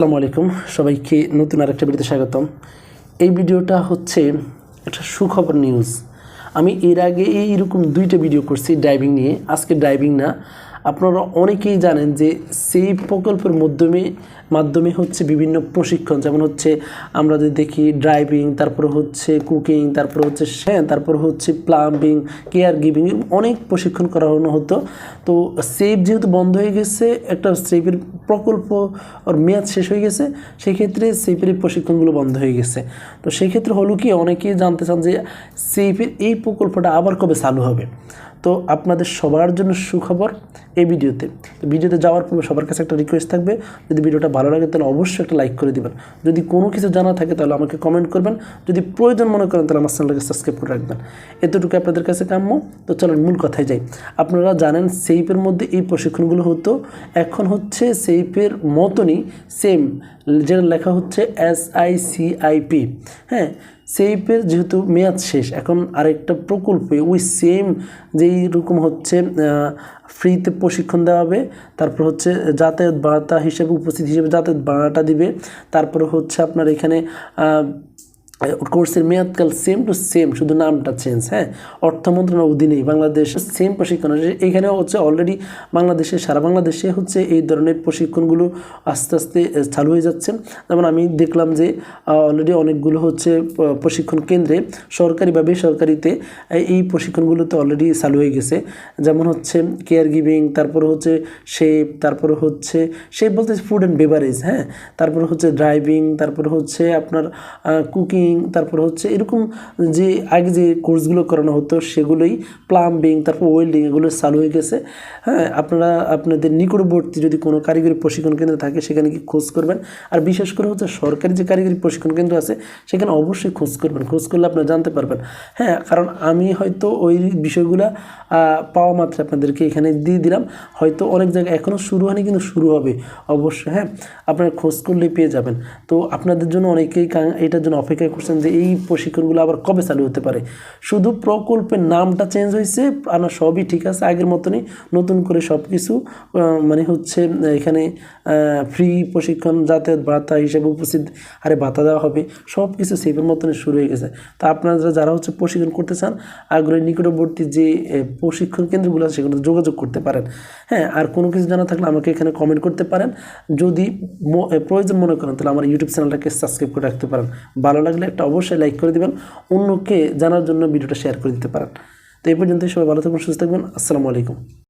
আসসালামু আলাইকুম। সবাইকে নতুন আরেকটা ভিডিওতে স্বাগতম। এই ভিডিওটা হচ্ছে একটা সুখবর নিউজ আমি এর আগে এইরকম দুইটা ভিডিও করছি ড্রাইভিং নিয়ে। আজকে ড্রাইভিং না আপনারা অনেকেই জানেন যে সেই প্রকল্পের মাধ্যমে মাধ্যমে হচ্ছে বিভিন্ন প্রশিক্ষণ, যেমন হচ্ছে আমরা যদি দেখি ড্রাইভিং তারপর হচ্ছে কুকিং তারপর হচ্ছে হ্যাঁ তারপর হচ্ছে প্লাম্বিং কেয়ার গিভিং অনেক প্রশিক্ষণ করানো হতো। তো সেফ যেহেতু বন্ধ হয়ে গেছে, একটা সেফের প্রকল্প ওর মেয়াদ শেষ হয়ে গেছে, সেক্ষেত্রে সেফের প্রশিক্ষণগুলো বন্ধ হয়ে গেছে। তো সেক্ষেত্রে হলো কি, অনেকেই জানতে চান যে সেফের এই প্রকল্পটা আবার কবে চালু হবে? তো আপনাদের সবার জন্য সুখবর এই ভিডিওতে। ভিডিওতে যাওয়ার পূর্বে সবার কাছে একটা রিকোয়েস্ট থাকবে, যদি ভিডিওটা ভালো লাগে তাহলে অবশ্যই একটা লাইক করে দিবেন। যদি কোনো কিছু জানা থাকে তাহলে আমাকে কমেন্ট করবেন। যদি প্রয়োজন মনে করেন তাহলে আমার চ্যানেলটাকে সাবস্ক্রাইব করে রাখবেন। এতটুকু আপনাদের কাছে কাম্য। তো চলেন মূল কথায় যাই। আপনারা জানেন সেইপের মধ্যে এই প্রশিক্ষণগুলো হতো। এখন হচ্ছে সেইপের মতনই সেম যেটা লেখা হচ্ছে S I C I P হ্যাঁ সেইপের যেহেতু মেয়াদ শেষ, এখন আরেকটা প্রকল্পে ওই সেম যেই রকম হচ্ছে ফ্রিতে প্রশিক্ষণ দেওয়া হবে, তারপর হচ্ছে যাতায়াত ভাড়াটা হিসেবে, উপস্থিত হিসেবে যাতায়াত ভাড়াটা দিবে, তারপরে হচ্ছে আপনার এখানে কোর্সের মেয়াদকাল সেম টু সেম শুধু নামটা চেঞ্জ হ্যাঁ? অর্থ মন্ত্রণালয়ের অধীনেই বাংলাদেশ সেম প্রশিক্ষণ এখানে হচ্ছে অলরেডি বাংলাদেশে, সারা বাংলাদেশে হচ্ছে এই ধরনের প্রশিক্ষণগুলো আস্তে আস্তে চালু হয়ে যাচ্ছে। যেমন আমি দেখলাম যে অলরেডি অনেকগুলো হচ্ছে প্রশিক্ষণ কেন্দ্রে সরকারি বা বেসরকারিতে এই- এই প্রশিক্ষণগুলোতে অলরেডি চালু হয়ে গেছে। যেমন হচ্ছে কেয়ার গিভিং তারপরে হচ্ছে শেপ তারপরে হচ্ছে শেপ বলতে ফুড অ্যান্ড বেভারেজ হ্যাঁ? তারপরে হচ্ছে ড্রাইভিং তারপরে হচ্ছে আপনার কুকিং তারপরে হচ্ছে এরকম যে আগে যে কোর্সগুলো করানো হতো, সেগুলোই প্লাম্বিং তারপর ওয়েল্ডিং এগুলো চালু হয়ে গেছে। হ্যাঁ আপনারা, আপনাদের নিকটবর্তী যদি কোনো কারিগরি প্রশিক্ষণ কেন্দ্র থাকে, সেখানে কি খোঁজ করবেন। আর বিশেষ করে হচ্ছে সরকারি যে কারিগরি প্রশিক্ষণ কেন্দ্র আছে, সেখানে অবশ্যই খোঁজ করবেন। খোঁজ করলে আপনারা জানতে পারবেন। হ্যাঁ কারণ আমি হয়তো ওই বিষয়গুলো পাওয়া মাত্র আপনাদেরকে এখানে দিয়ে দিলাম। হয়তো অনেক জায়গায় এখনও শুরু হয়নি, কিন্তু শুরু হবে। অবশ্যই হ্যাঁ আপনারা খোঁজ করলেই পেয়ে যাবেন। তো আপনাদের জন্য অনেকেই এটার জন্য অপেক্ষা করছেন যে এই প্রশিক্ষণগুলো আবার কবে চালু হতে পারে? শুধু প্রকল্পের নামটা চেঞ্জ হয়েছে আর সবই ঠিক আছে, আগের মতনই নতুন করে সব কিছু মানে হচ্ছে, এখানে ফ্রি প্রশিক্ষণ, যাতায়াত, ভাতা হিসেবে উপস্থিত, আরে ভাতা দেওয়া হবে সব কিছু সেফের মতনই শুরু হয়ে গেছে। তা আপনারা যারা হচ্ছে প্রশিক্ষণ করতে চান, আগ্রহী নিকটবর্তী যে প্রশিক্ষণ কেন্দ্রগুলো আছে সেগুলো যোগাযোগ করতে পারেন। হ্যাঁ আর কোনো কিছু জানা থাকলে আমাকে এখানে কমেন্ট করতে পারেন। যদি প্রয়োজন মনে করেন, তাহলে আমার ইউটিউব চ্যানেলটাকে সাবস্ক্রাইব করে রাখতে পারেন। ভালো লাগলে একটা অবশ্যই লাইক করে দিবেন, অন্যকে জানার জন্য ভিডিওটা শেয়ার করে দিতে পারেন। তো এই পর্যন্ত সবাই ভালো থাকবেন, সুস্থ থাকবেন, আসসালামু আলাইকুম।